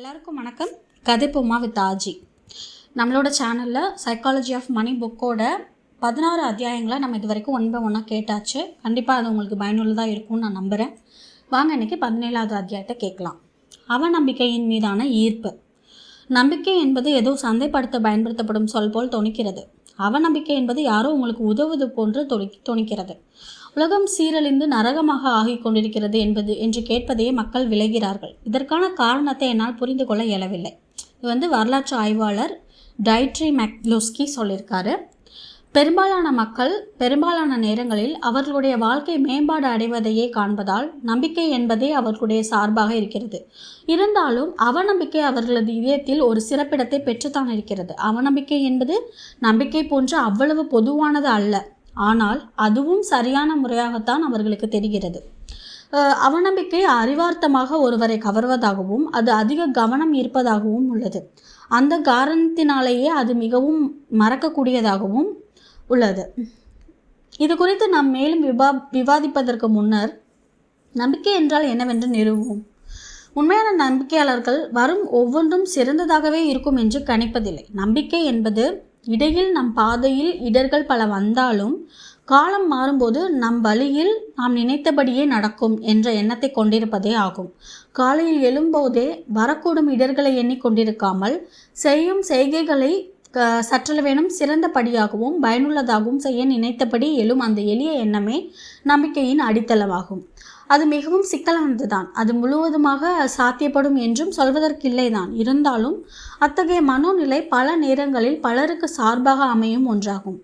எல்லாருக்கும் வணக்கம். கதைப்போமா வித் ஆஜி. நம்மளோட சேனலில் சைக்காலஜி ஆஃப் மணி புக்கோட பதினாறு அத்தியாயங்களை நம்ம இது வரைக்கும் ஒன் பை ஒன்னாக கேட்டாச்சு. கண்டிப்பாக அது உங்களுக்கு பயனுள்ளதாக இருக்கும்னு நான் நம்புகிறேன் வாங்க இன்றைக்கி பதினேழாவது அத்தியாயத்தை கேட்கலாம். அவநம்பிக்கையின் மீதான ஈர்ப்பு. நம்பிக்கை என்பது ஏதோ சந்தைப்படுத்த பயன்படுத்தப்படும் சொல் போல் துணிக்கிறது. அவநம்பிக்கை என்பது யாரோ உங்களுக்கு உதவுவது போன்று துணி துணிக்கிறது உலகம் சீரழிந்து நரகமாக ஆகிக் கொண்டிருக்கிறது என்பது என்று கேட்பதையே மக்கள் விளைகிறார்கள். இதற்கான காரணத்தை என்னால் புரிந்து கொள்ள இயலவில்லை. இது வந்து வரலாற்று ஆய்வாளர் டைட்ரி மேக்லோஸ்கி சொல்லியிருக்காரு. பெரும்பாலான மக்கள் பெரும்பாலான நேரங்களில் அவர்களுடைய வாழ்க்கை மேம்பாடு அடைவதையே காண்பதால் நம்பிக்கை என்பதே அவர்களுடைய சார்பாக இருக்கிறது. இருந்தாலும் அவநம்பிக்கை அவர்களது இதயத்தில் ஒரு சிறப்பிடத்தை பெற்றுத்தான் இருக்கிறது. அவநம்பிக்கை என்பது நம்பிக்கை போன்று அவ்வளவு பொதுவானது அல்ல. ஆனால் அதுவும் சரியான முறையாகத்தான் அவர்களுக்கு தெரிகிறது. அவநம்பிக்கை அறிவார்த்தமாக ஒருவரை கவர்வதாகவும் அது அதிக கவனம் இருப்பதாகவும் உள்ளது. அந்த காரணத்தினாலேயே அது மிகவும் மறக்கக்கூடியதாகவும் உள்ளது. இது குறித்து நாம் மேலும் விவா விவாதிப்பதற்கு முன்னர் நம்பிக்கை என்றால் என்னவென்று நிறுவுவோம். உண்மையான நம்பிக்கையாளர்கள் வரும் ஒவ்வொன்றும் சிறந்ததாகவே இருக்கும் என்று கணிப்பதில்லை. நம்பிக்கை என்பது இடையில் நம் பாதையில் இடர்கள் பல வந்தாலும் காலம் மாறும்போது நம் வழியில் நாம் நினைத்தபடியே நடக்கும் என்ற எண்ணத்தை கொண்டிருப்பதே ஆகும். காலையில் எழும்போதே வரக்கூடும் இடர்களை எண்ணிக்கொண்டிருக்காமல் செய்யும் செய்கைகளை க சற்றளவேனும் சிறந்தபடியாகவும் பயனுள்ளதாகவும் செய்ய நினைத்தபடி எழும் அந்த எளிய எண்ணமே நம்பிக்கையின் அடித்தளமாகும். அது மிகவும் சிக்கலானதுதான். அது முழுவதுமாக சாத்தியப்படும் என்றும் சொல்வதற்கில்லைதான். இருந்தாலும் அத்தகைய மனோநிலை பல நேரங்களில் பலருக்கு சார்பாக அமையும் ஒன்றாகும்.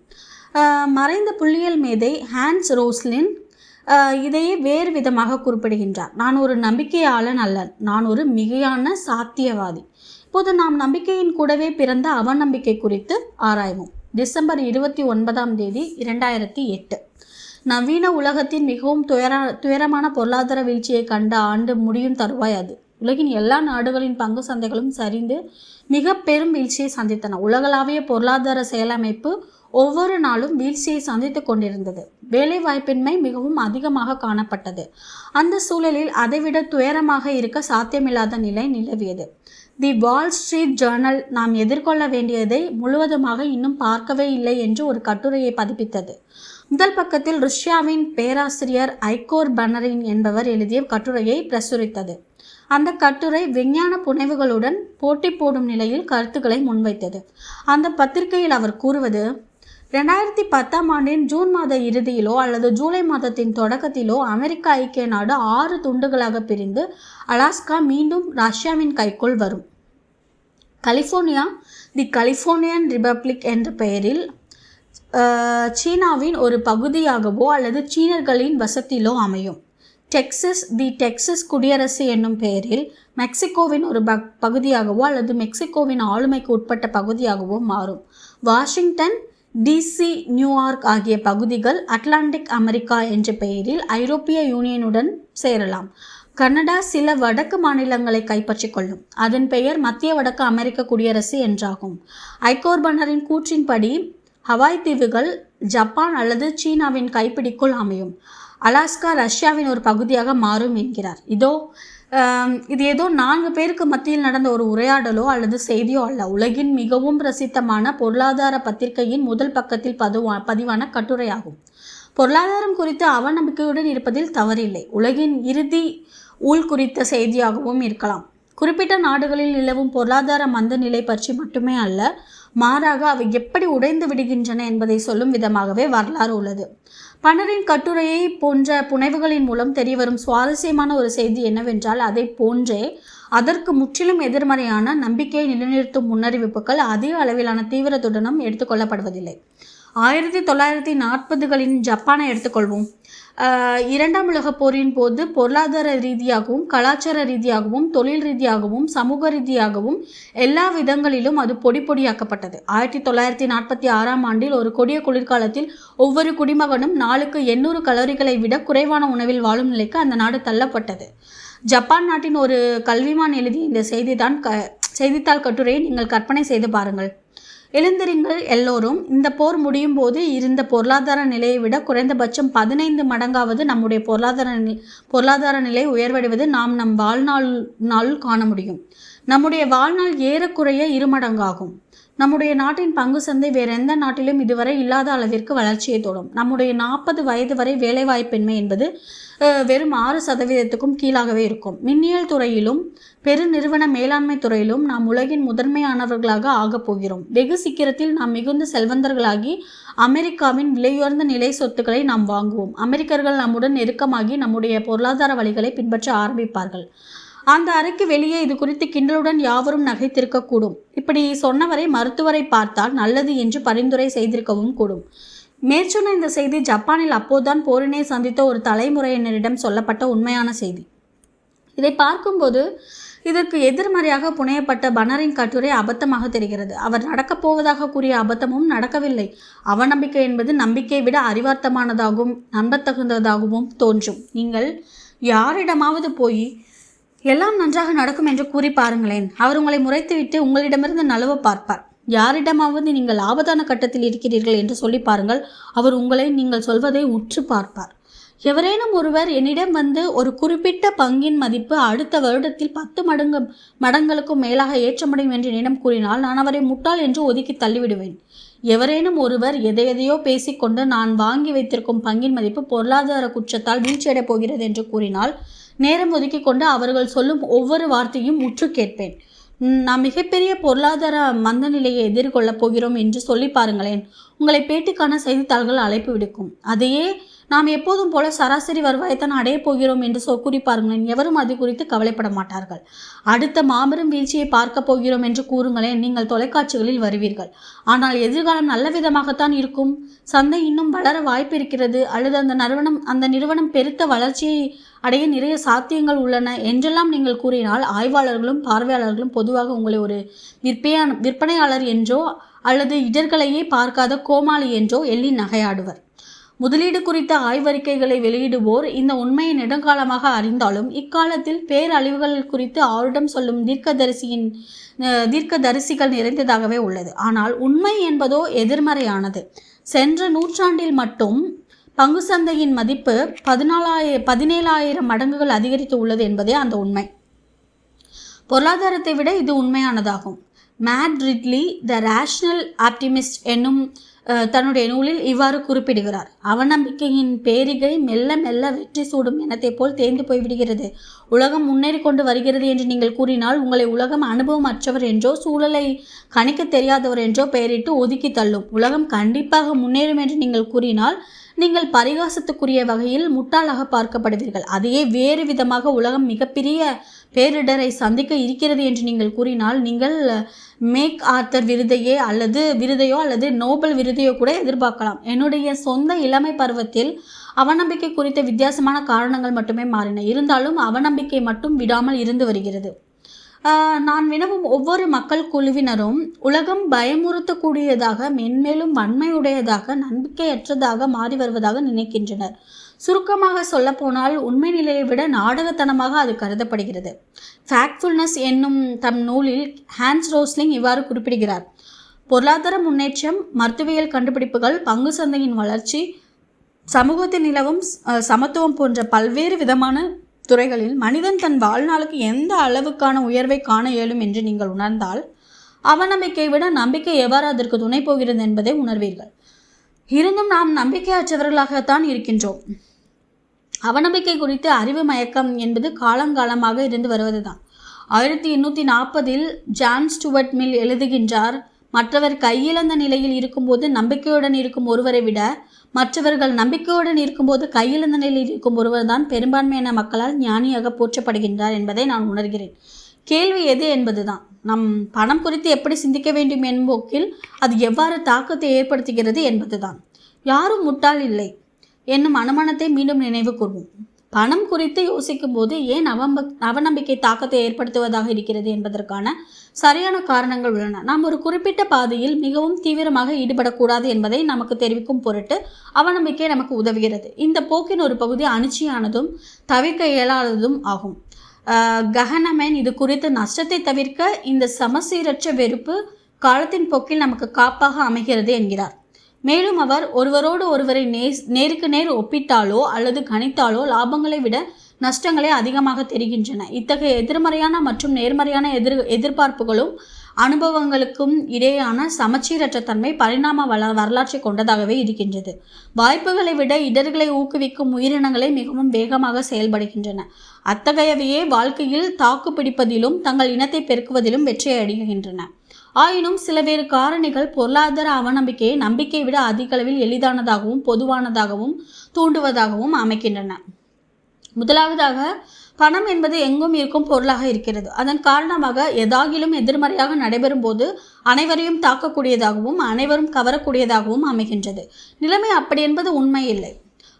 மறைந்த புள்ளியியல் மேதை ஹான்ஸ் ரோஸ்லின் இதையே வேறு விதமாக குறிப்பிடுகின்றார். நான் ஒரு நம்பிக்கையாளன் அல்ல. நான் ஒரு மிகையான சாத்தியவாதி. இப்போது நாம் நம்பிக்கையின் கூடவே பிறந்த அவநம்பிக்கை குறித்து ஆராய்வோம். டிசம்பர் இருபத்தி ஒன்பதாம் தேதி இரண்டாயிரத்தி எட்டு. நவீன உலகத்தின் மிகவும் துயர துயரமான பொருளாதார வீழ்ச்சியை கண்ட ஆண்டு முடியும் தருவாய் அது. உலகின் எல்லா நாடுகளின் பங்கு சந்தைகளும் சரிந்து மிக பெரும் வீழ்ச்சியை சந்தித்தன. உலகளாவிய பொருளாதார செயலமைப்பு ஒவ்வொரு நாளும் வீழ்ச்சியை சந்தித்து கொண்டிருந்தது. வேலை வாய்ப்பின்மை மிகவும் அதிகமாக காணப்பட்டது. அந்த சூழலில் அதைவிட துயரமாக இருக்க சாத்தியமில்லாத நிலை நிலவியது. தி வால் ஸ்ட்ரீட் ஜேர்னல் நாம் எதிர்கொள்ள வேண்டியதை முழுவதுமாக இன்னும் பார்க்கவே இல்லை என்று ஒரு கட்டுரையை பதிப்பித்தது. முதல் பக்கத்தில் ருஷ்யாவின் பேராசிரியர் ஐகோர் பனரின் என்பவர் எழுதிய கட்டுரையை பிரசுரித்தது. அந்த கட்டுரை விஞ்ஞான புனைவுகளுடன் போட்டி போடும் நிலையில் கருத்துக்களை முன்வைத்தது. அந்த பத்திரிகையில் அவர் கூறுவது ரெண்டாயிரத்தி பத்தாம் ஆண்டின் ஜூன் மாத இறுதியிலோ அல்லது ஜூலை மாதத்தின் தொடக்கத்திலோ அமெரிக்க ஐக்கிய நாடு ஆறு துண்டுகளாக பிரிந்து அலாஸ்கா மீண்டும் ரஷ்யாவின் கைக்குள் வரும். கலிஃபோர்னியா தி கலிஃபோர்னியன் ரிபப்ளிக் என்ற பெயரில் சீனாவின் ஒரு பகுதியாகவோ அல்லது சீனர்களின் வசத்திலோ அமையும். டெக்சஸ் தி டெக்சஸ் குடியரசு என்னும் பெயரில் மெக்சிகோவின் ஒரு பக் பகுதியாகவோ அல்லது மெக்சிகோவின் ஆளுமைக்கு உட்பட்ட பகுதியாகவோ மாறும். வாஷிங்டன் டிசி நியூயார்க் ஆகிய பகுதிகள் அட்லாண்டிக் அமெரிக்கா என்ற பெயரில் ஐரோப்பிய யூனியனுடன் சேரலாம். கனடா சில வடக்கு மாநிலங்களை கைப்பற்றிக் கொள்ளும். அதன் பெயர் மத்திய வடக்கு அமெரிக்க குடியரசு என்றாகும். ஐகோர்பனரின் கூற்றின்படி ஹவாய் தீவுகள் ஜப்பான் அல்லது சீனாவின் கைப்பிடிக்குள் அமையும். அலாஸ்கா ரஷ்யாவின் ஒரு பகுதியாக மாறும் என்கிறார். இதோ இது ஏதோ நான்கு பேருக்கு மத்தியில் நடந்த ஒரு உரையாடலோ அல்லது செய்தியோ அல்ல. உலகின் மிகவும் பிரசித்தமான பொருளாதார பத்திரிகையின் முதல் பக்கத்தில் பதுவா பதிவான கட்டுரையாகும். பொருளாதாரம் குறித்து அவநம்பிக்கையுடன் இருப்பதில் தவறில்லை. உலகின் இறுதி ஊழ் குறித்த செய்தியாகவும் இருக்கலாம். குறிப்பிட்ட நாடுகளில் நிலவும் பொருளாதார மந்த நிலை பற்றி மட்டுமே அல்ல மாறாக அவை எப்படி உடைந்து விடுகின்றன என்பதை சொல்லும் விதமாகவே வரலாறு உள்ளது. பணரின் கட்டுரையை போன்ற புனைவுகளின் மூலம் தெரியவரும் சுவாரஸ்யமான ஒரு செய்தி என்னவென்றால் அதை போன்றே அதற்கு முற்றிலும் எதிர்மறையான நம்பிக்கையை நிலைநிறுத்தும் முன்னறிவிப்புகள் அதிக அளவிலான தீவிரத்துடனும் எடுத்துக்கொள்ளப்படுவதில்லை ஆயிரத்தி தொள்ளாயிரத்தி நாற்பதுகளின் ஜப்பானை எடுத்துக்கொள்வோம் இரண்டாம் உலகப் போரின் போது பொருளாதார ரீதியாகவும் கலாச்சார ரீதியாகவும் தொழில் ரீதியாகவும் சமூக ரீதியாகவும் எல்லா விதங்களிலும் அது பொடி பொடியாக்கப்பட்டது ஆயிரத்தி தொள்ளாயிரத்தி நாற்பத்தி ஆறாம் ஆண்டில் ஒரு கொடிய குளிர்காலத்தில் ஒவ்வொரு குடிமகனும் நாளுக்கு எண்ணூறு கலோரிகளை விட குறைவான உணவில் வாழும் நிலைக்கு அந்த நாடு தள்ளப்பட்டது. ஜப்பான் நாட்டின் ஒரு கல்விமான் எழுதிய இந்த செய்திதான் க செய்தித்தாள் கட்டுரையை நீங்கள் கற்பனை செய்து பாருங்கள். எழுந்திருங்கள் எல்லோரும். இந்த போர் முடியும் போது இருந்த பொருளாதார நிலையை விட குறைந்தபட்சம் பதினைந்து மடங்காவது நம்முடைய பொருளாதார பொருளாதார நிலை உயர்வடைவது நாம் நம் வாழ்நாள் நாள் காண முடியும். நம்முடைய வாழ்நாள் ஏறக்குறைய இருமடங்காகும் நம்முடைய நாட்டின் பங்கு சந்தை வேற எந்த நாட்டிலும் இதுவரை இல்லாத அளவிற்கு வளர்ச்சியை தொடும். நம்முடைய நாற்பது வயது வரை வேலைவாய்ப்பின்மை என்பது வெறும் ஆறு சதவீதத்துக்கும் கீழாகவே இருக்கும். மின்னியல் துறையிலும் பெருநிறுவன மேலாண்மை துறையிலும் நாம் உலகின் முதன்மையானவர்களாக ஆகப் போகிறோம். வெகு சீக்கிரத்தில் நாம் மிகுந்த செல்வந்தர்களாகி அமெரிக்காவின் விலையுயர்ந்த நிலை சொத்துக்களை நாம் வாங்குவோம். அமெரிக்கர்கள் நம்முடன் நெருக்கமாகி நம்முடைய பொருளாதார வழிகளை பின்பற்ற ஆரம்பிப்பார்கள். அந்த அறைக்கு வெளியே இது குறித்து கிண்டலுடன் யாவரும் நகைத்திருக்கக்கூடும் இப்படி சொன்னவரை மருத்துவரை பார்த்தால் நல்லது என்று பரிந்துரை செய்திருக்கவும் கூடும். மேற்சொன்ன இந்த செய்தி ஜப்பானில் அப்போதுதான் போரினை சந்தித்த ஒரு தலைமுறையினரிடம் சொல்லப்பட்ட உண்மையான செய்தி. இதை பார்க்கும்போது இதற்கு எதிர்மறையாக புனையப்பட்ட பனரின் கட்டுரை அபத்தமாக தெரிகிறது. அவர் நடக்கப் போவதாக கூறிய அபத்தமும் நடக்கவில்லை. அவநம்பிக்கை என்பது நம்பிக்கையை விட அறிவார்த்தமானதாகவும் நம்பத்தகுந்ததாகவும் தோன்றும். நீங்கள் யாரிடமாவது போய் எல்லாம் நன்றாக நடக்கும் என்று கூறி பாருங்களேன். அவர் உங்களை முறைத்துவிட்டு உங்களிடமிருந்து நழுவ பார்ப்பார். யாரிடமாவது நீங்கள் ஆபத்தான கட்டத்தில் இருக்கிறீர்கள் என்று சொல்லி பாருங்கள். அவர் உங்களை நீங்கள் சொல்வதை உற்று பார்ப்பார். எவரேனும் ஒருவர் என்னிடம் வந்து ஒரு குறிப்பிட்ட பங்கின் மதிப்பு அடுத்த வருடத்தில் பத்து மடங்கு மடங்களுக்கும் மேலாக ஏற்றமடையும் என்று என்னிடம் கூறினால் நான் அவரை முட்டாள் என்று ஒதுக்கி தள்ளிவிடுவேன். எவரேனும் ஒருவர் எதை எதையோ பேசிக்கொண்டு நான் வாங்கி வைத்திருக்கும் பங்கின் மதிப்பு பொருளாதார குற்றத்தால் வீழ்ச்சியடைப் போகிறது என்று கூறினால் நேரம் ஒதுக்கி கொண்டு அவர்கள் சொல்லும் ஒவ்வொரு வார்த்தையும் உற்று கேட்பேன். நாம் மிகப்பெரிய பொருளாதார மந்த நிலையை எதிர்கொள்ளப் போகிறோம் என்று சொல்லி பாருங்களேன். உங்களை பேட்டிக்கான செய்தித்தாள்கள் அழைப்பு விடுக்கும். அதையே நாம் எப்போதும் போல சராசரி வருவாயைத்தான் அடையப் போகிறோம் என்று சொ கூறி எவரும் அது குறித்து கவலைப்பட மாட்டார்கள். அடுத்த மாபெரும் வீழ்ச்சியை பார்க்க போகிறோம் என்று கூறுங்களேன். நீங்கள் தொலைக்காட்சிகளில் வருவீர்கள். ஆனால் எதிர்காலம் நல்ல விதமாகத்தான் இருக்கும். சந்தை இன்னும் வளர வாய்ப்பு இருக்கிறது. அல்லது அந்த நிறுவனம் அந்த நிறுவனம் பெருத்த வளர்ச்சியை அடைய நிறைய சாத்தியங்கள் உள்ளன என்றெல்லாம் நீங்கள் கூறினால் ஆய்வாளர்களும் பார்வையாளர்களும் பொதுவாக உங்களை ஒரு விற்பையான விற்பனையாளர் என்றோ அல்லது இடர்களையே பார்க்காத கோமாளி என்றோ எள்ளி நகையாடுவர். முதலீடு குறித்த ஆய்வறிக்கைகளை வெளியிடுவோர் இந்த உண்மையை நெடுங்காலமாக அறிந்தாலும் இக்காலத்தில் பேரழிவுகள் குறித்து ஆருடம் சொல்லும் தீர்க்கதரிசியின் தீர்க்கதரிசிகள் நிறைந்ததாகவே உள்ளது. ஆனால் உண்மை என்பதோ எதிர்மறையானது. சென்ற நூற்றாண்டில் மட்டும் பங்கு சந்தையின் மதிப்பு பதினாலாயிர பதினேழாயிரம் மடங்குகள் அதிகரித்து உள்ளது என்பதே அந்த உண்மை. பொருளாதாரத்தை விட இது உண்மையானதாகும். Matt Ridley the rational optimist என்னும் தன்னுடைய நூலில் இவ்வாறு குறிப்பிடுகிறார். அவநம்பிக்கையின் பேரிகை மெல்ல மெல்ல வெற்றி சூடும் எண்ணத்தை போல் தேர்ந்து போய்விடுகிறது. உலகம் முன்னேறி கொண்டு வருகிறது என்று நீங்கள் கூறினால் உங்களை உலகம் அனுபவம் அற்றவர் என்றோ சூழலை கணிக்க தெரியாதவர் என்றோ பெயரிட்டு ஒதுக்கி தள்ளும். உலகம் கண்டிப்பாக முன்னேறும் என்று நீங்கள் கூறினால் நீங்கள் பரிகாசத்துக்குரிய வகையில் முட்டாளாக பார்க்கப்படுவீர்கள். அதையே வேறு விதமாக உலகம் மிகப்பெரிய பேரிடரை சந்திக்க இருக்கிறது என்று நீங்கள் கூறினால் நீங்கள் மேக் ஆர்த்தர் விருதையே அல்லது விருதையோ அல்லது நோபல் விருதையோ கூட எதிர்பார்க்கலாம். என்னுடைய சொந்த இளமை பருவத்தில் அவநம்பிக்கை குறித்த வித்தியாசமான காரணங்கள் மட்டுமே மாறின. இருந்தாலும் அவநம்பிக்கை மட்டும் விடாமல் இருந்து வருகிறது. நான் வினவும் ஒவ்வொரு மக்கள் குழுவினரும் உலகம் பயமுறுத்தக்கூடியதாக மென்மேலும் வன்மையுடையதாக நம்பிக்கையற்றதாக மாறி வருவதாக நினைக்கின்றனர். சுருக்கமாக சொல்லப்போனால் உண்மை நிலையை விட நாடகத்தனமாக அது கருதப்படுகிறது. ஃபேக்ட்ஃபுல்னஸ் என்னும் தம் நூலில் ஹான்ஸ் ரோஸ்லிங் இவ்வாறு குறிப்பிடுகிறார். பொருளாதார முன்னேற்றம் மருத்துவியல் கண்டுபிடிப்புகள் பங்கு சந்தையின் வளர்ச்சி சமூகத்தில் நிலவும் சமத்துவம் போன்ற பல்வேறு விதமான துறைகளில் மனிதன் தன் வாழ்நாளுக்கு எந்த அளவுக்கான உயர்வை காண இயலும் என்று நீங்கள் உணர்ந்தால் அவநம்பிக்கையை விட நம்பிக்கை எவ்வாறு அதற்கு துணை போகிறது என்பதை உணர்வீர்கள். இருந்தும் நாம் நம்பிக்கையற்றவர்களாகத்தான் இருக்கின்றோம். அவநம்பிக்கை குறித்து அறிவு மயக்கம் என்பது காலங்காலமாக இருந்து வருவதுதான். ஆயிரத்தி எண்ணூற்றி நாற்பதில் ஜான் ஸ்டுவர்ட் மில் எழுதுகின்றார் மற்றவர் கையிழந்த நிலையில் இருக்கும்போது நம்பிக்கையுடன் இருக்கும் ஒருவரை விட மற்றவர்கள் நம்பிக்கையுடன் இருக்கும்போது கையிழந்த நிலையில் இருக்கும் ஒருவர் தான் பெரும்பான்மையான மக்களால் ஞானியாக போற்றப்படுகின்றார் என்பதை நான் உணர்கிறேன். கேள்வி எது என்பதுதான். நம் பணம் குறித்து எப்படி சிந்திக்க வேண்டும் என்போக்கில் அது எவ்வாறு தாக்கத்தை ஏற்படுத்துகிறது என்பதுதான். யாரும் முட்டாள் இல்லை. என்னும் அனுமானத்தை மீண்டும் நினைவு கூர்வோம். பணம் குறித்து யோசிக்கும் போது ஏன் அவம்ப அவநம்பிக்கை தாக்கத்தை ஏற்படுத்துவதாக இருக்கிறது என்பதற்கான சரியான காரணங்கள் உள்ளன. நாம் ஒரு குறிப்பிட்ட பாதையில் மிகவும் தீவிரமாக ஈடுபடக்கூடாது என்பதை நமக்கு தெரிவிக்கும் பொருட்டு அவநம்பிக்கை நமக்கு உதவுகிறது. இந்த போக்கின் ஒரு பகுதி அனிச்சையானதும் தவிர்க்க இயலாததும் ஆகும். ஆஹ் ககனமேன் இது குறித்து நஷ்டத்தை தவிர்க்க இந்த சமசீரற்ற வெறுப்பு காலத்தின் போக்கில் நமக்கு காப்பாக அமைகிறது என்கிறார். மேலும் அவர் ஒருவரோடு ஒருவரை நே நேருக்கு நேர் ஒப்பிட்டாலோ அல்லது கணித்தாலோ லாபங்களை விட நஷ்டங்களே அதிகமாக தெரிகின்றன. இத்தகைய எதிர்மறையான மற்றும் நேர்மறையான எதிர் எதிர்பார்ப்புகளும் அனுபவங்களுக்கும் இடையேயான சமச்சீரற்ற தன்மை பரிணாம வள வரலாற்றை கொண்டதாகவே இருக்கின்றது. வாய்ப்புகளை விட இடர்களை ஊக்குவிக்கும் உயிரினங்களே மிகவும் வேகமாக செயல்படுகின்றன. அத்தகையவையே வாழ்க்கையில் தாக்கு பிடிப்பதிலும் தங்கள் இனத்தை பெருக்குவதிலும் வெற்றியடைகின்றன ஆயினும் சில வேறு காரணிகள் பொருளாதார அவநம்பிக்கையை நம்பிக்கையை விட அதிக அளவில் எளிதானதாகவும் பொதுவானதாகவும் தூண்டுவதாகவும் அமைக்கின்றன. முதலாவதாக பணம் என்பது எங்கும் இருக்கும் பொருளாக இருக்கிறது. அதன் காரணமாக எதாகிலும் எதிர்மறையாக நடைபெறும் போது அனைவரையும் தாக்கக்கூடியதாகவும் அனைவரும் கவரக்கூடியதாகவும் அமைகின்றது. நிலைமை அப்படி என்பது உண்மை இல்லை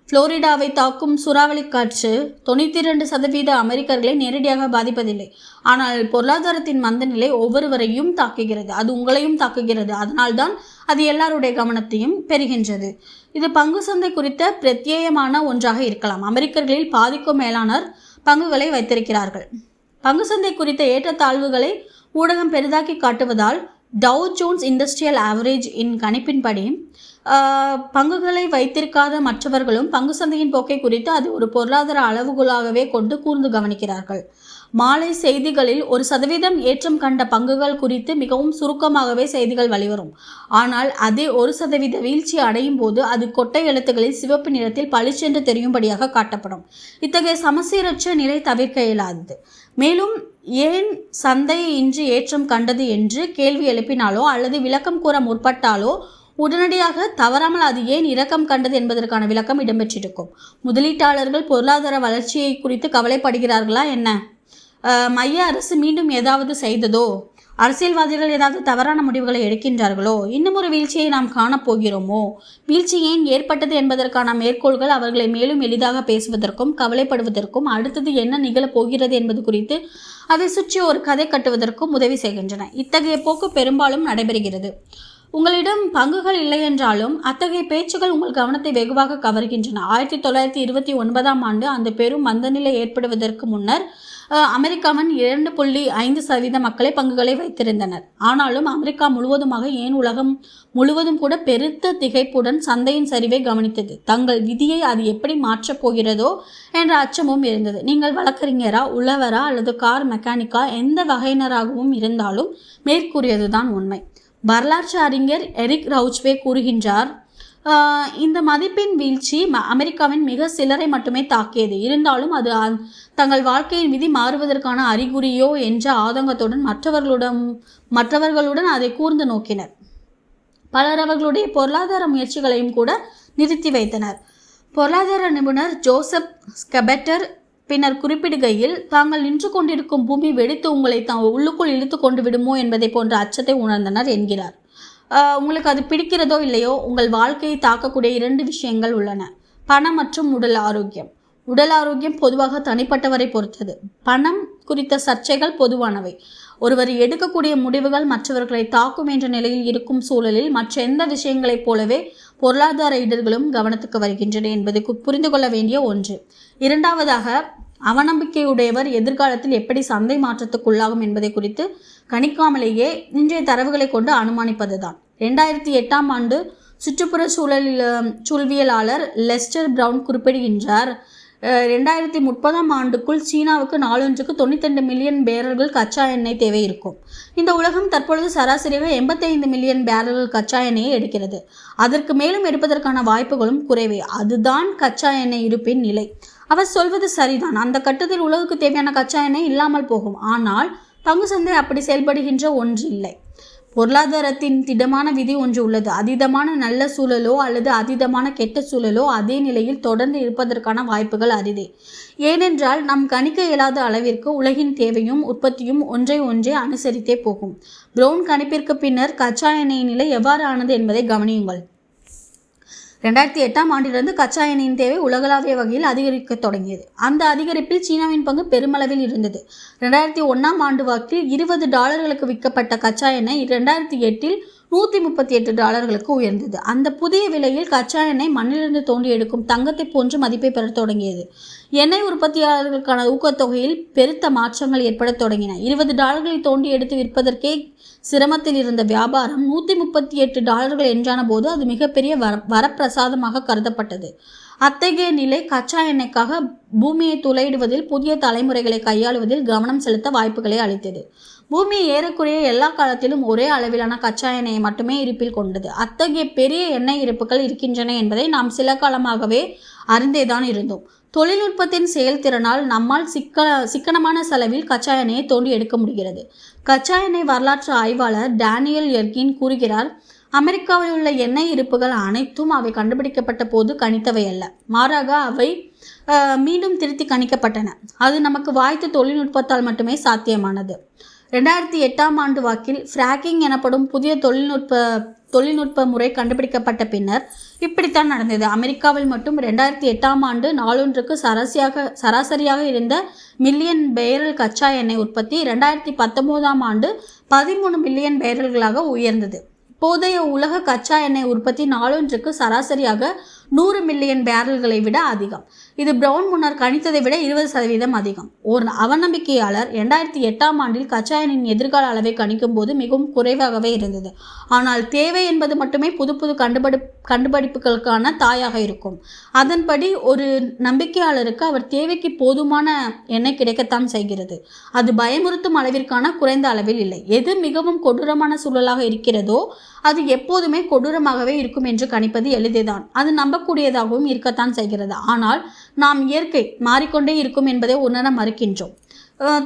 புளோரிடாவை தாக்கும் சூறாவளி காற்று தொண்ணூற்றி இரண்டு சதவீத அமெரிக்கர்களை நேரடியாக பாதிப்பதில்லை. ஆனால் பொருளாதாரத்தின் மந்தநிலை ஒவ்வொருவரையும் தாக்குகிறது. அது உங்களையும் தாக்குகிறது. அதனால்தான் அது எல்லாருடைய கவனத்தையும் பெறுகின்றது. இது பங்கு சந்தை குறித்த பிரத்யேகமான ஒன்றாக இருக்கலாம். அமெரிக்கர்களில் பாதிக்கும் மேலானர் பங்குகளை வைத்திருக்கிறார்கள். பங்கு சந்தை குறித்த ஏற்றத்தாழ்வுகளை ஊடகம் பெரிதாக்கி காட்டுவதால் டவு ஜோன்ஸ் இண்டஸ்ட்ரியல் ஆவரேஜ் இன் கணிப்பின்படி பங்குகளை வைத்திருக்காத மற்றவர்களும் பங்கு சந்தையின் போக்கை குறித்து அது ஒரு பொருளாதார அளவுகோலாகவே கொண்டு கூர்ந்து கவனிக்கிறார்கள். மாலை செய்திகளில் ஒரு சதவீதம் ஏற்றம் கண்ட பங்குகள் குறித்து மிகவும் சுருக்கமாகவே செய்திகள் வெளிவரும். ஆனால் அதே ஒரு சதவீத வீழ்ச்சி அடையும் போது அது கொட்டை எழுத்துக்களில் சிவப்பு நிறத்தில் பளிச்சென்று தெரியும்படியாக காட்டப்படும். இத்தகைய சமசீரற்ற நிலை தவிர்க்க இயலாதது மேலும் ஏன் சந்தை இன்று ஏற்றம் கண்டது என்று கேள்வி எழுப்பினாலோ அல்லது விளக்கம் கூற முற்பட்டாலோ உடனடியாக தவறாமல் அது ஏன் இரக்கம் கண்டது என்பதற்கான விளக்கம் இடம்பெற்றிருக்கும். முதலீட்டாளர்கள் பொருளாதார வளர்ச்சியை குறித்து கவலைப்படுகிறார்களா என்ன? மைய அரசு மீண்டும் ஏதாவது செய்ததோ? அரசியல்வாதிகள் ஏதாவது தவறான முடிவுகளை எடுக்கின்றார்களோ? இன்னும் ஒரு வீழ்ச்சியை நாம் காணப்போகிறோமோ வீழ்ச்சி ஏன் ஏற்பட்டது என்பதற்கான மேற்கோள்கள் அவர்களை மேலும் எளிதாக பேசுவதற்கும் கவலைப்படுவதற்கும் அடுத்தது என்ன நிகழப் போகிறது என்பது குறித்து அதை சுற்றி ஒரு கதை கட்டுவதற்கும் உதவி செய்கின்றன. இத்தகைய போக்கு பெரும்பாலும் நடைபெறுகிறது. உங்களிடம் பங்குகள் இல்லை என்றாலும் அத்தகைய பேச்சுகள் உங்கள் கவனத்தை வெகுவாக கவர்கின்றன. ஆயிரத்தி தொள்ளாயிரத்தி இருபத்தி ஒன்பதாம் ஆண்டு அந்த பெரும் மந்தநிலை ஏற்படுவதற்கு முன்னர் அமெரிக்காவின் இரண்டு புள்ளி ஐந்து சதவீத மக்களை பங்குகளை வைத்திருந்தனர். ஆனாலும் அமெரிக்கா முழுவதுமாக ஏன் உலகம் முழுவதும் கூட பெருத்த திகைப்புடன் சந்தையின் சரிவை கவனித்தது? தங்கள் விதியை அது எப்படி மாற்றப் போகிறதோ என்ற அச்சமும் இருந்தது. நீங்கள் வழக்கறிஞரா உழவரா அல்லது கார் மெக்கானிக்கா எந்த வகையினராகவும் இருந்தாலும் மேற்கூறியதுதான் உண்மை. வரலாற்று அறிஞர் எரிக் ரவுச்வே கூறுகின்றார் இந்த மதிப்பின் வீழ்ச்சி ம- அமெரிக்காவின் மிக சிலரை மட்டுமே தாக்கியது. இருந்தாலும் அது தங்கள் வாழ்க்கையின் விதி மாறுவதற்கான அறிகுறியோ என்ற ஆதங்கத்துடன் மற்றவர்களுடன் மற்றவர்களுடன் அதை கூர்ந்து நோக்கினர். பலர் அவர்களுடைய பொருளாதார முயற்சிகளையும் கூட நிறுத்தி வைத்தனர். பொருளாதார நிபுணர் ஜோசப் ஸ்கபெட்டர் பின்னர் குறிப்பிடுகையில் தாங்கள் நின்று கொண்டிருக்கும் பூமி வெடித்து உங்களை தான் உள்ளுக்குள் இழுத்து கொண்டு விடுமோ என்பதை போன்ற அச்சத்தை உணர்ந்தனர் என்கிறார். உங்களுக்கு அது பிடிக்கிறதோ இல்லையோ உங்கள் வாழ்க்கையை தாக்கக்கூடிய இரண்டு விஷயங்கள் உள்ளன. பணம் மற்றும் உடல் ஆரோக்கியம். உடல் ஆரோக்கியம் பொதுவாக தனிப்பட்டவரை பொறுத்தது. பணம் குறித்த சர்ச்சைகள் பொதுவானவை. ஒருவர் எடுக்கக்கூடிய முடிவுகள் மற்றவர்களை தாக்கும் என்ற நிலையில் இருக்கும் சூழலில் மற்ற எந்த விஷயங்களைப் போலவே பொருளாதார இடர்களும் கவனத்துக்கு வருகின்றன என்பதை புரிந்து கொள்ள வேண்டிய ஒன்று. இரண்டாவதாக அவநம்பிக்கையுடையவர் எதிர்காலத்தில் எப்படி சந்தை மாற்றத்துக்குள்ளாகும் என்பதை குறித்து கணிக்காமலேயே இன்றைய தரவுகளை கொண்டு அனுமானிப்பதுதான். ரெண்டாயிரத்தி எட்டாம் ஆண்டு சுற்றுப்புற சூழல் சூழ்வியலாளர் லெஸ்டர் பிரவுன் குறிப்பிடுகின்றார் ரெண்டாயிரத்தி முப்பதாம் ஆண்டுக்குள் சீனாவுக்கு நாளொன்றுக்கு தொண்ணூத்தெண்டு மில்லியன் பேரல்கள் கச்சா எண்ணெய் தேவை இருக்கும். இந்த உலகம் தற்பொழுது சராசரியாக எண்பத்தைந்து மில்லியன் பேரல்கள் கச்சா எண்ணெயை எடுக்கிறது. அதற்கு மேலும் எடுப்பதற்கான வாய்ப்புகளும் குறைவே. அதுதான் கச்சா எண்ணெய் இருப்பின் நிலை. அவர் சொல்வது சரிதான். அந்த கட்டத்தில் உலகுக்கு தேவையான கச்சா எண்ணெய் இல்லாமல் போகும். ஆனால் பங்கு சந்தை அப்படி செயல்படுகின்ற ஒன்று இல்லை. பொருளாதாரத்தின் திடமான விதி ஒன்று உள்ளது. அதீதமான நல்ல சூழலோ அல்லது அதீதமான கெட்ட சூழலோ அதே நிலையில் தொடர்ந்து இருப்பதற்கான வாய்ப்புகள் அரிதே. ஏனென்றால் நாம் கணிக்க இயலாத அளவிற்கு உலகின் தேவையும் உற்பத்தியும் ஒன்றை ஒன்றே அனுசரித்தே போகும். ப்ரௌன் கணிப்பிற்கு பின்னர் கச்சா எண்ணெயின் நிலை எவ்வாறு ஆனது என்பதை கவனியுங்கள். ரெண்டாயிரத்தி எட்டாம் ஆண்டிலிருந்து கச்சா எண்ணெயின் தேவை உலகளாவிய வகையில் அதிகரிக்க தொடங்கியது. அந்த அதிகரிப்பில் சீனாவின் பங்கு பெருமளவில் இருந்தது. ரெண்டாயிரத்தி ஒன்றாம் ஆண்டு வாக்கில் இருபது டாலர்களுக்கு விற்கப்பட்ட கச்சா எண்ணெய் ரெண்டாயிரத்தி எட்டில் நூற்றி முப்பத்தி எட்டு டாலர்களுக்கு உயர்ந்தது. அந்த புதிய விலையில் கச்சா எண்ணெய் மண்ணிலிருந்து தோண்டி எடுக்கும் தங்கத்தை போன்று மதிப்பை பெறத் தொடங்கியது. எண்ணெய் உற்பத்தியாளர்களுக்கான ஊக்கத்தொகையில் பெருத்த மாற்றங்கள் ஏற்படத் தொடங்கின. இருபது டாலர்களை தோண்டி எடுத்து விற்பதற்கே சிரமத்தில் இருந்த வியாபாரம் நூற்றி முப்பத்தி எட்டு டாலர்கள் என்றான போது அது மிகப்பெரிய வர வரப்பிரசாதமாக கருதப்பட்டது. அத்தகைய நிலை கச்சா எண்ணெய்க்காக பூமியை துளையிடுவதில் புதிய தலைமுறைகளை கையாளுவதில் கவனம் செலுத்த வாய்ப்புகளை அளித்தது. பூமி ஏறக்குறைய எல்லா காலத்திலும் ஒரே அளவிலான கச்சா எண்ணெயை மட்டுமே இருப்பில் கொண்டது. அத்தகைய பெரிய எண்ணெய் இருப்புகள் இருக்கின்றன என்பதை நாம் சில காலமாகவே அறிந்தேதான் இருந்தோம். தொழில்நுட்பத்தின் செயல்திறனால் நம்மால் சிக்க சிக்கனமான செலவில் கச்சா எண்ணெயை தோண்டி எடுக்க முடிகிறது. கச்சா எண்ணெய் வரலாற்று ஆய்வாளர் டேனியல் எர்கின் கூறுகிறார் அமெரிக்காவில் உள்ள எண்ணெய் இருப்புகள் அனைத்தும் அவை கண்டுபிடிக்கப்பட்ட போது கணித்தவை அல்ல. மாறாக அவை மீண்டும் திருத்தி கணிக்கப்பட்டன. அது நமக்கு வாய்த்த தொழில்நுட்பத்தால் மட்டுமே சாத்தியமானது. ரெண்டாயிரத்தி எட்டாம் ஆண்டு வாக்கில் ஃப்ராக்கிங் எனப்படும் புதிய தொழில்நுட்ப தொழில்நுட்ப முறை கண்டுபிடிக்கப்பட்ட பின்னர் இப்படித்தான் நடந்தது. அமெரிக்காவில் மட்டும் ரெண்டாயிரத்தி எட்டாம் ஆண்டு நாளொன்றுக்கு சராசியாக சராசரியாக இருந்த மில்லியன் பேரல் கச்சா எண்ணெய் உற்பத்தி ரெண்டாயிரத்தி பத்தொம்போதாம் ஆண்டு பதிமூணு மில்லியன் பேரல்களாக உயர்ந்தது. இப்போதைய உலக கச்சா எண்ணெய் உற்பத்தி நாளொன்றுக்கு சராசரியாக நூறு மில்லியன் பேரல்களை விட அதிகம். இது பிரவுன் முன்னர் கணித்ததை விட இருபது சதவீதம் அதிகம். ஒரு அவநம்பிக்கையாளர் ரெண்டாயிரத்தி எட்டாம் ஆண்டில் கச்சா எண்ணின் எதிர்கால அளவை கணிக்கும் போது மிகவும் குறைவாகவே இருந்தது. ஆனால் தேவை என்பது மட்டுமே புது புது கண்டுபிடி கண்டுபிடிப்புகளுக்கான தாயாக இருக்கும். அதன்படி ஒரு நம்பிக்கையாளருக்கு அவர் தேவைக்கு போதுமான எண்ணெய் கிடைக்கத்தான் செய்கிறது. அது பயமுறுத்தும் அளவிற்கான குறைந்த அளவில் இல்லை. எது மிகவும் கொடூரமான சூழலாக இருக்கிறதோ அது எப்போதுமே கொடூரமாகவே இருக்கும் என்று கணிப்பது எளிதேதான். அது நம்பக்கூடியதாகவும் இருக்கத்தான் செய்கிறது. ஆனால் நாம் இயற்கை மாறிக்கொண்டே இருக்கும் என்பதை உணர மறுக்கின்றோம்.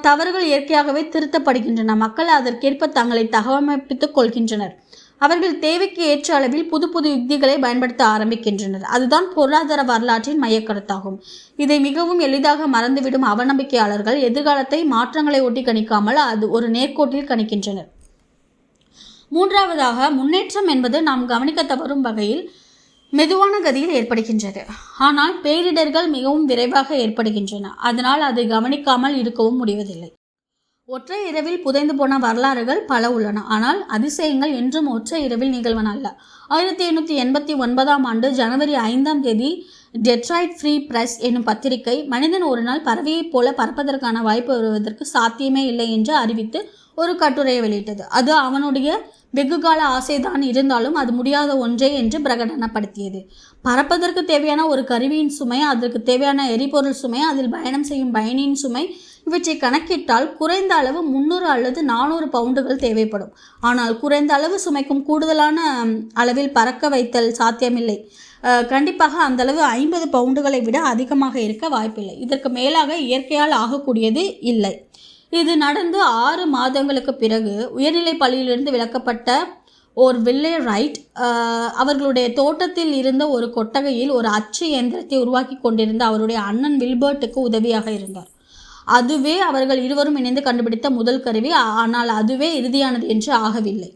தவறுகள் இயற்கையாகவே திருத்தப்படுகின்றன. மக்கள் அதற்கேற்ப தங்களை தகவமைப்பித்துக் கொள்கின்றனர். அவர்கள் தேவைக்கு ஏற்ற அளவில் புது புது யுக்திகளை பயன்படுத்த ஆரம்பிக்கின்றனர். அதுதான் பொருளாதார வரலாற்றின் மையக்கருத்தாகும். இதை மிகவும் எளிதாக மறந்துவிடும் அவநம்பிக்கையாளர்கள் எதிர்காலத்தை மாற்றங்களை ஒட்டி கணிக்காமல் அது ஒரு நேர்கோட்டில் கணிக்கின்றனர். மூன்றாவதாக முன்னேற்றம் என்பது நாம் கவனிக்க தவறும் வகையில் மெதுவான கதியில் ஏற்படுகின்றது. ஆனால் பேரிடர்கள் மிகவும் விரைவாக ஏற்படுகின்றன. அதனால் அதை கவனிக்காமல் இருக்கவும் முடிவதில்லை. ஒற்றை இரவில் புதைந்து போன வரலாறுகள் பல உள்ளன. ஆனால் அதிசயங்கள் என்றும் ஒற்றை இரவில் நிகழ்வன அல்ல. ஆயிரத்தி எண்ணூற்றி எண்பத்தி ஒன்பதாம் ஆண்டு ஜனவரி ஐந்தாம் தேதி டெட்ராய்ட் ஃப்ரீ பிரஸ் என்னும் பத்திரிகை மனிதன் ஒரு நாள் பறவையைப் போல பறப்பதற்கான வாய்ப்பு வருவதற்கு சாத்தியமே இல்லை என்று அறிவித்து ஒரு கட்டுரையை வெளியிட்டது. அது அவனுடைய வெகுகால ஆசைதான் இருந்தாலும் அது முடியாத ஒன்றே என்று பிரகடனப்படுத்தியது. பறப்பதற்கு தேவையான ஒரு கருவியின் சுமை அதற்கு தேவையான எரிபொருள் சுமை அதில் பயணம் செய்யும் பயணியின் சுமை இவற்றை கணக்கிட்டால் குறைந்த அளவு முந்நூறு அல்லது நானூறு பவுண்டுகள் தேவைப்படும். ஆனால் குறைந்த அளவு சுமைக்கும் கூடுதலான அளவில் பறக்க வைத்தல் சாத்தியமில்லை. கண்டிப்பாக அந்த அளவு ஐம்பது பவுண்டுகளை விட அதிகமாக இருக்க வாய்ப்பில்லை. இதற்கு மேலாக இயற்கையால் ஆகக்கூடியது இல்லை. இது நடந்து ஆறு மாதங்களுக்கு பிறகு உயர்நிலை பள்ளியிலிருந்து விலக்கப்பட்ட ஓர் வில்லே ரைட் அவர்களுடைய தோட்டத்தில் இருந்த ஒரு கொட்டகையில் ஒரு அச்சு இயந்திரத்தை உருவாக்கி கொண்டிருந்த அவருடைய அண்ணன் வில்பர்ட்டுக்கு உதவியாக இருந்தார். அதுவே அவர்கள் இருவரும் இணைந்து கண்டுபிடித்த முதல் கருவி. ஆனால் அதுவே இறுதியானது என்று ஆகவில்லை.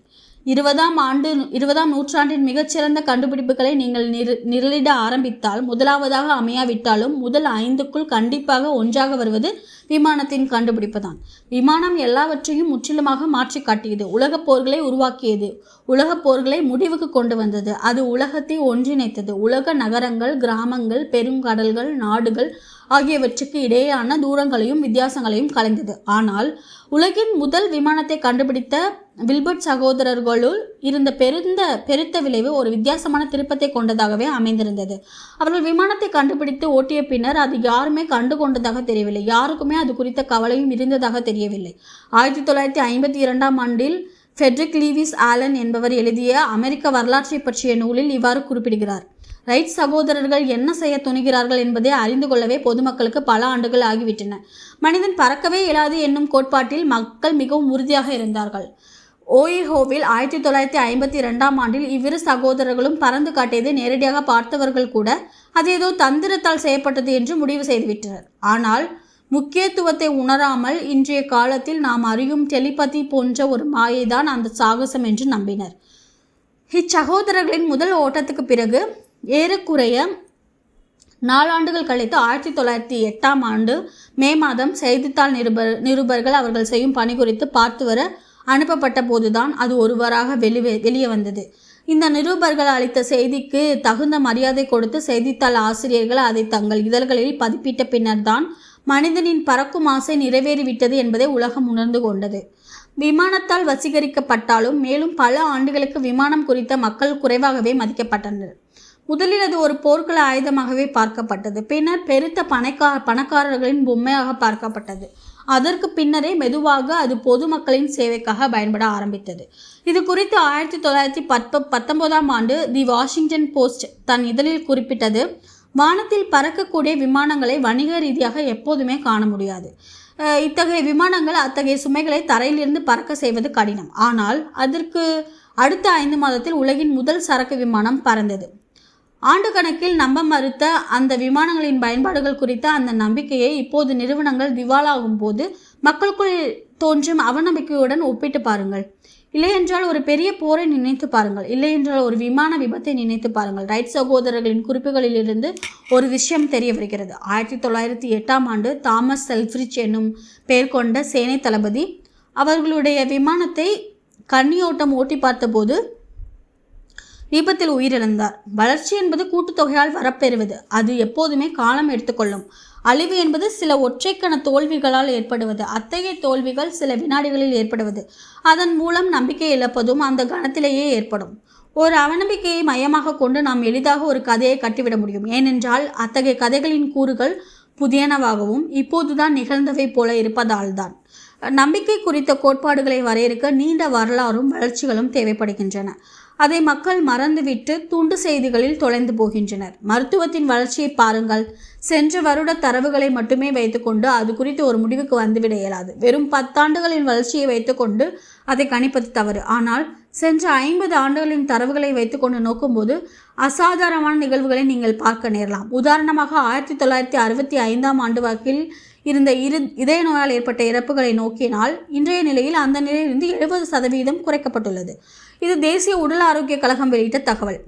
இருபதாம் ஆண்டு இருபதாம் நூற்றாண்டின் மிகச்சிறந்த கண்டுபிடிப்புகளை நீங்கள் நிரு நிரலிட ஆரம்பித்தால் முதலாவதாக அமையாவிட்டாலும் முதல் ஐந்துக்குள் கண்டிப்பாக ஒன்றாக வருவது விமானத்தின் கண்டுபிடிப்பு தான் விமானம் எல்லாவற்றையும் முற்றிலுமாக மாற்றி காட்டியது உலகப் போர்களை உருவாக்கியது உலகப் போர்களை முடிவுக்கு கொண்டு வந்தது. அது உலகத்தை ஒன்றிணைத்தது. உலக நகரங்கள் கிராமங்கள் பெருங்கடல்கள் நாடுகள் ஆகியவற்றுக்கு இடையேயான தூரங்களையும் வித்தியாசங்களையும் கலைந்தது. ஆனால் உலகின் முதல் விமானத்தை கண்டுபிடித்த வில்பர்ட் சகோதரர்களுள் இருந்த பெருந்த பெருத்த விளைவு ஒரு வித்தியாசமான திருப்பத்தை கொண்டதாகவே அமைந்திருந்தது. அவர்கள் விமானத்தை கண்டுபிடித்து ஓட்டிய பின்னர் அது யாருமே கண்டு கொண்டதாக தெரியவில்லை. யாருக்குமே அது குறித்த கவலையும் இருந்ததாக தெரியவில்லை. ஆயிரத்தி தொள்ளாயிரத்தி ஐம்பத்தி இரண்டாம் ஆண்டில் ஃபெட்ரிக் லீவிஸ் ஆலன் என்பவர் எழுதிய அமெரிக்க வரலாற்றை பற்றிய நூலில் இவ்வாறு குறிப்பிடுகிறார். ரைட் சகோதரர்கள் என்ன செய்ய துணிகிறார்கள் என்பதை அறிந்து கொள்ளவே பொதுமக்களுக்கு பல ஆண்டுகள் ஆகிவிட்டன. மனிதன் பறக்கவே இயலாது என்னும் கோட்பாட்டில் மக்கள் மிகவும் உறுதியாக இருந்தார்கள். ஓயிஹோவில் ஆயிரத்தி தொள்ளாயிரத்தி ஐம்பத்தி ரெண்டாம் ஆண்டில் இவ்விரு சகோதரர்களும் பறந்து காட்டியதை நேரடியாக பார்த்தவர்கள் கூட அது ஏதோ தந்திரத்தால் செய்யப்பட்டது என்று முடிவு செய்துவிட்டனர். ஆனால் முக்கியத்துவத்தை உணராமல் இன்றைய காலத்தில் நாம் அறியும் டெலிபதி போன்ற ஒரு மாயைதான் அந்த சாகசம் என்று நம்பினர். இச்சகோதரர்களின் முதல் ஓட்டத்துக்கு பிறகு ஏறக்குறைய நாலாண்டுகள் கழித்து ஆயிரத்தி தொள்ளாயிரத்தி எட்டாம் ஆண்டு மே மாதம் செய்தித்தாள் நிருபர் நிருபர்கள் அவர்கள் செய்யும் பணி குறித்து பார்த்து வர அனுப்பப்பட்ட போதுதான் அது ஒருவராக வெளிவே வெளியே வந்தது. இந்த நிருபர்கள் அளித்த செய்திக்கு தகுந்த மரியாதை கொடுத்து செய்தித்தாள் ஆசிரியர்கள் அதை தங்கள் இதழ்களில் பதிப்பிட்ட பின்னர்தான் மனிதனின் பறக்கும் ஆசை நிறைவேறிவிட்டது என்பதை உலகம் உணர்ந்து கொண்டது. விமானத்தால் வசீகரிக்கப்பட்டாலும் மேலும் பல ஆண்டுகளுக்கு விமானம் குறித்த மக்கள் குறைவாகவே மதிக்கப்பட்டனர். முதலில் அது ஒரு போர்க்கள ஆயுதமாகவே பார்க்கப்பட்டது. பின்னர் பெருத்த பணக்கா பணக்காரர்களின் பொம்மையாக பார்க்கப்பட்டது. அதற்கு பின்னரே மெதுவாக அது பொதுமக்களின் சேவைக்காக பயன்பட ஆரம்பித்தது. இது குறித்து ஆயிரத்தி தொள்ளாயிரத்தி பத்த பத்தொன்பதாம் ஆண்டு தி வாஷிங்டன் போஸ்ட் தன் இதழில் குறிப்பிட்டது வானத்தில் பறக்கக்கூடிய விமானங்களை வணிக ரீதியாக எப்போதுமே காண முடியாது. இத்தகைய விமானங்கள் அத்தகைய சுமைகளை தரையிலிருந்து பறக்க செய்வது கடினம். ஆனால் அதற்கு அடுத்த ஐந்து மாதத்தில் உலகின் முதல் சரக்கு விமானம் பறந்தது. ஆண்டு கணக்கில் நம்ப மறுத்த அந்த விமானங்களின் பயன்பாடுகள் குறித்த அந்த நம்பிக்கையை இப்போது நிறுவனங்கள் திவாலாகும் போது மக்களுக்குள் தோன்றும் அவநம்பிக்கையுடன் ஒப்பிட்டு பாருங்கள். இல்லையென்றால் ஒரு பெரிய போரை நினைத்து பாருங்கள். இல்லையென்றால் ஒரு விமான விபத்தை நினைத்து பாருங்கள். ரைட் சகோதரர்களின் குறிப்புகளிலிருந்து ஒரு விஷயம் தெரிய வருகிறது. ஆயிரத்தி தொள்ளாயிரத்தி எட்டாம் ஆண்டு தாமஸ் செல்ஃப்ரிச் என்னும் பெயர் கொண்ட சேனை தளபதி அவர்களுடைய விமானத்தை கன்னியோட்டம் ஓட்டி பார்த்தபோது விபத்தில் உயிரிழந்தார். வளர்ச்சி என்பது கூட்டுத்தொகையால் வரப்பெறுவது. அது எப்போதுமே காலம் எடுத்துக்கொள்ளும். அழிவு என்பது சில ஒற்றைக்கண தோல்விகளால் ஏற்படுவது. அத்தகைய தோல்விகள் சில வினாடிகளில் ஏற்படுவது. அதன் மூலம் நம்பிக்கை இழப்பதும் அந்த கணத்திலேயே ஏற்படும். ஒரு அவநம்பிக்கையை மையமாக கொண்டு நாம் எளிதாக ஒரு கதையை கட்டிவிட முடியும். ஏனென்றால் அத்தகைய கதைகளின் கூறுகள் புதியனவாகவும் இப்போதுதான் நிகழ்ந்தவை போல இருப்பதால்தான். நம்பிக்கை குறித்த கோட்பாடுகளை வரையறுக்க நீண்ட வரலாறும் வளர்ச்சிகளும் தேவைப்படுகின்றன. அதை மக்கள் மறந்துவிட்டு துண்டு செய்திகளில் தொலைந்து போகின்றனர். மருத்துவத்தின் வளர்ச்சியை பாருங்கள். சென்ற வருட தரவுகளை மட்டுமே வைத்துக்கொண்டு அது குறித்து ஒரு முடிவுக்கு வந்துவிட இயலாது. வெறும் பத்தாண்டுகளின் வளர்ச்சியை வைத்துக்கொண்டு அதை கணிப்பது தவறு. ஆனால் சென்ற ஐம்பது ஆண்டுகளின் தரவுகளை வைத்துக்கொண்டு நோக்கும்போது அசாதாரணமான நிகழ்வுகளை நீங்கள் பார்க்க நேரலாம். உதாரணமாக ஆயிரத்தி தொள்ளாயிரத்தி அறுபத்தி ஐந்தாம் ஆண்டு வாக்கில் இருந்த இரு இதய நோயால் ஏற்பட்ட இறப்புகளை நோக்கினால் இன்றைய நிலையில் அந்த நிலையிலிருந்து எழுபது சதவீதம் குறைக்கப்பட்டுள்ளது. இது தேசிய உடல் ஆரோக்கிய கழகம் வெளியிட்ட தகவல்.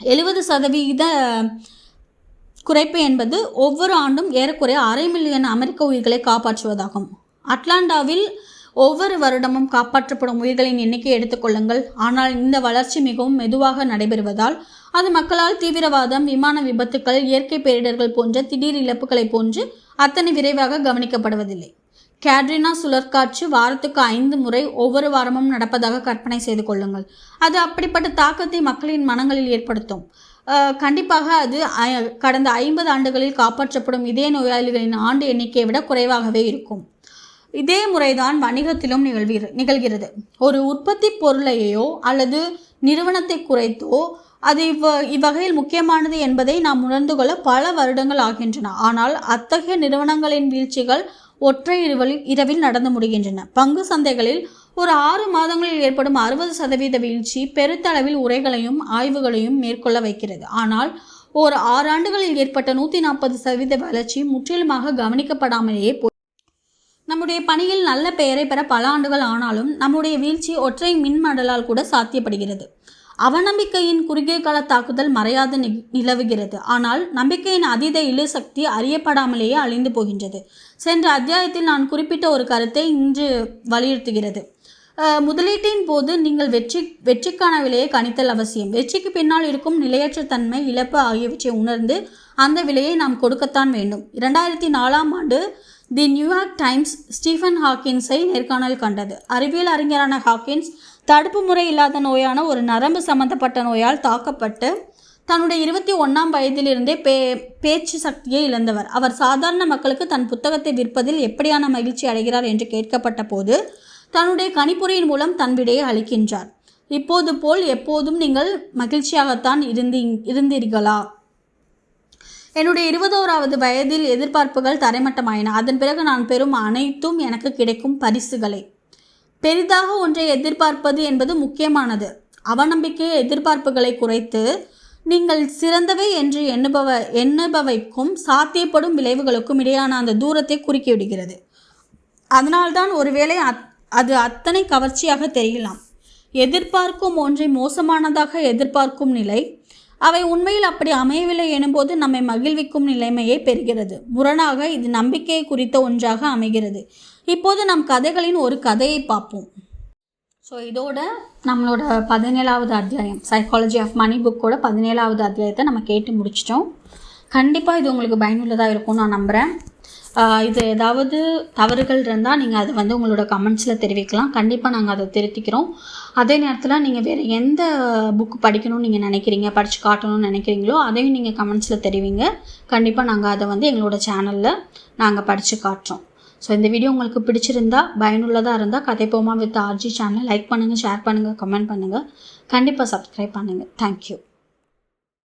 எழுபது சதவீத குறைப்பு என்பது ஒவ்வொரு ஆண்டும் ஏறக்குறைய அரை மில்லியன் அமெரிக்க உயிர்களை காப்பாற்றுவதாகும். அட்லாண்டாவில் ஒவ்வொரு வருடமும் காப்பாற்றப்படும் உயிர்களின் எண்ணிக்கை எடுத்துக்கொள்ளுங்கள் ஆனால் இந்த வளர்ச்சி மிகவும் மெதுவாக நடைபெறுவதால் அது மக்களால் தீவிரவாதம் விமான விபத்துக்கள் இயற்கை பேரிடர்கள் போன்ற திடீர் இழப்புகளை போன்று அத்தனை விரைவாக கவனிக்கப்படுவதில்லை. கேட்ரினா சுழற்காற்று வாரத்துக்கு ஐந்து முறை ஒவ்வொரு வாரமும் நடப்பதாக கற்பனை செய்து கொள்ளுங்கள். அது அப்படிப்பட்ட தாக்கத்தை மக்களின் மனங்களில் ஏற்படுத்தும். கண்டிப்பாக அது அ- கடந்த ஐம்பது ஆண்டுகளில் காப்பாற்றப்படும் இதய நோயாளிகளின் ஆண்டு எண்ணிக்கையை விட குறைவாகவே இருக்கும். இதே முறைதான் வணிகத்திலும் நிகழ்வீர் நிகழ்கிறது. ஒரு உற்பத்தி பொருளையோ அல்லது நிறுவனத்தை குறைத்தோ அது இவ்வ இவ்வகையில் முக்கியமானது என்பதை நாம் உணர்ந்து கொள்ள பல வருடங்கள் ஆகின்றன. ஆனால் அத்தகைய நிறுவனங்களின் வீழ்ச்சிகள் ஒற்றை இரவில் இரவில் நடந்து முடிகின்றன. பங்கு சந்தைகளில் ஒரு ஆறு மாதங்களில் ஏற்படும் அறுபது சதவீத வீழ்ச்சி பெருத்தளவில் உரைகளையும் ஆய்வுகளையும் மேற்கொள்ள வைக்கிறது. ஆனால் ஓர் ஆறு ஆண்டுகளில் ஏற்பட்ட நூற்றி நாற்பது சதவீத வளர்ச்சி முற்றிலுமாக கவனிக்கப்படாமலேயே போய் நம்முடைய பணியில் நல்ல பெயரை பெற பல ஆண்டுகள் ஆனாலும் நம்முடைய வீழ்ச்சி ஒற்றை மின்மடலால் கூட சாத்தியப்படுகிறது. அவநம்பிக்கையின் குறுகிய கால தாக்குதல் மறையாது நி- நிலவுகிறது. ஆனால் நம்பிக்கையின் அதீத இழு சக்தி அறியப்படாமலேயே அழிந்து போகின்றது. சென்ற அத்தியாயத்தில் நான் குறிப்பிட்ட ஒரு கருத்தை இன்று வலியுறுத்துகிறது. முதலீட்டின் போது நீங்கள் வெற்றி வெற்றிக்கான விலையை கணித்தல் அவசியம். வெற்றிக்கு பின்னால் இருக்கும் நிலையற்ற தன்மை இழப்பு ஆகியவற்றை உணர்ந்து அந்த விலையை நாம் கொடுக்கத்தான் வேண்டும். இரண்டாயிரத்தி நாலாம் ஆண்டு the New York Times Stephen ஹாக்கின்ஸை நேர்காணல் கண்டது. அறிவியல் அறிஞரான ஹாக்கின்ஸ் தடுப்பு முறை இல்லாத நோயான ஒரு நரம்பு சம்பந்தப்பட்ட நோயால் தாக்கப்பட்டு தன்னுடைய இருபத்தி ஒன்றாம் வயதிலிருந்தே பே பேச்சு சக்தியை இழந்தவர். அவர் சாதாரண மக்களுக்கு தன் புத்தகத்தை விற்பதில் எப்படியான மகிழ்ச்சி அடைகிறார் என்று கேட்கப்பட்ட போது தன்னுடைய கணிப்புரையின் மூலம் தன் விடையை அளிக்கின்றார். இப்போது போல் எப்போதும் நீங்கள் மகிழ்ச்சியாகத்தான் இருந்தி இருந்தீர்களா? என்னுடைய இருபதோராவது வயதில் எதிர்பார்ப்புகள் தரைமட்டமாயின. அதன் பிறகு நான் பெறும் அனைத்தும் எனக்கு கிடைக்கும் பரிசுகளே. பெரிதாக ஒன்றை எதிர்பார்ப்பது என்பது முக்கியமானது. அவநம்பிக்கை எதிர்பார்ப்புகளை குறைத்து நீங்கள் சிறந்தவை என்று எண்ணுபவ எண்ணுபவைக்கும் சாத்தியப்படும் விளைவுகளுக்கும் இடையான அந்த தூரத்தை குறுக்கிவிடுகிறது. அதனால்தான் ஒருவேளை அத் அது அத்தனை கவர்ச்சியாக தெரியலாம். எதிர்பார்க்கும் ஒன்றை மோசமானதாக எதிர்பார்க்கும் நிலை அவை உண்மையில் அப்படி அமையவில்லை எனும்போது நம்மை மகிழ்விக்கும் நிலைமையை பெறுகிறது. முரணாக இது நம்பிக்கை குறித்த ஒன்றாக அமைகிறது. இப்போது நம் கதைகளின் ஒரு கதையை பார்ப்போம். ஸோ இதோட நம்மளோட பதினேழாவது அத்தியாயம் சைக்காலஜி ஆஃப் மணி புக்கோட பதினேழாவது அத்தியாயத்தை நம்ம கேட்டு முடிச்சிட்டோம். கண்டிப்பாக இது உங்களுக்கு பயனுள்ளதாக இருக்கும்னு நான் நம்புகிறேன் இது ஏதாவது தவறுகள் இருந்தால் நீங்கள் அது வந்து உங்களோட கமெண்ட்ஸில் தெரிவிக்கலாம். கண்டிப்பாக நாங்கள் அதை திருத்திக்கிறோம். அதே நேரத்தில் நீங்கள் வேறு எந்த புக்கு படிக்கணும்னு நீங்கள் நினைக்கிறீங்க படித்து காட்டணும்னு நினைக்கிறீங்களோ அதையும் நீங்கள் கமெண்ட்ஸில் தெரிவிங்க. கண்டிப்பாக நாங்கள் அதை வந்து எங்களோட சேனலில் நாங்கள் படித்து காட்டுறோம். ஸோ இந்த வீடியோ உங்களுக்கு பிடிச்சிருந்தா பயனுள்ளதாக இருந்தால் கதைப்போமா வித் ஆர்ஜி சேனலை லைக் பண்ணுங்கள் ஷேர் பண்ணுங்கள் கமெண்ட் பண்ணுங்கள் கண்டிப்பாக சப்ஸ்கிரைப் பண்ணுங்கள் தேங்க்யூ